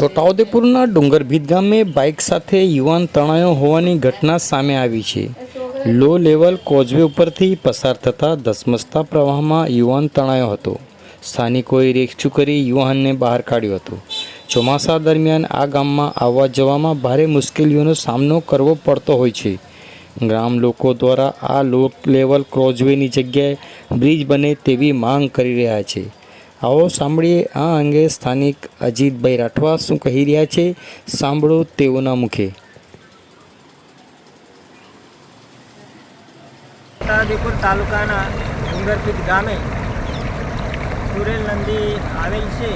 છોટાઉદેપુરના ડુંગરભીત ગામે બાઇક સાથે યુવાન તણાયો હોવાની ઘટના સામે આવી છે. લો લેવલ કોઝવે ઉપરથી પસાર થતા ધસમસતા પ્રવાહમાં યુવાન તણાયો હતો. સ્થાનિકોએ રેસ્ક્યુ કરી યુવાનને બહાર કાઢ્યો હતો. ચોમાસા દરમિયાન આ ગામમાં આવવા જવામાં ભારે મુશ્કેલીઓનો સામનો કરવો પડતો હોય છે. ગ્રામ લોકો દ્વારા આ લો લેવલ ક્રોઝવેની જગ્યાએ બ્રિજ બને તેવી માંગ કરી રહ્યા છે. આવો સાંભળીએ આ અંગે સ્થાનિક અજીતભાઈ રાઠવા શું કહી રહ્યા છે? સાંભળો તેઓના મુખે. સાદીપુર તાલુકાના ડુંગરપીઠ ગામે સુરેલ નદી આવેલ છે.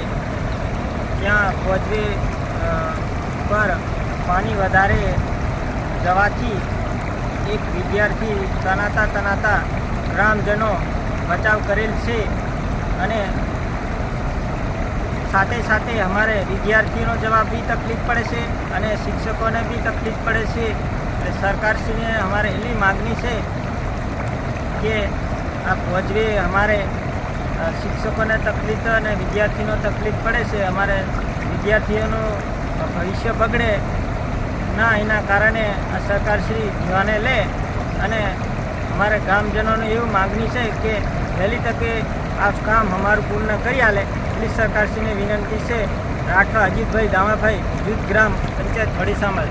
ત્યાં કોચવે પર પાણી વધારે જવાથી એક વિદ્યાર્થી તનાતા તનાતા ગ્રામજનો બચાવ કરેલ છે અને સાથે સાથે અમારે વિદ્યાર્થીઓનો જવાબ બી તકલીફ પડે છે અને શિક્ષકોને બી તકલીફ પડે છે. એટલે સરકારશ્રીને અમારે એટલી માગણી છે કે આ ભોજવે અમારે શિક્ષકોને તકલીફ અને વિદ્યાર્થીનો તકલીફ પડે છે. અમારે વિદ્યાર્થીઓનું ભવિષ્ય બગડે ના એના કારણે આ સરકારશ્રી ધ્યાને લે. અને અમારે ગામજનોની એવું માગણી છે કે વહેલી તકે આ કામ અમારું પૂર્ણ કરી આલે. એટલી સરકારશ્રીને વિનંતી છે. રાઠવા અજીતભાઈ દામાભાઈ, જૂથ ગ્રામ પંચાયત વડી સામલ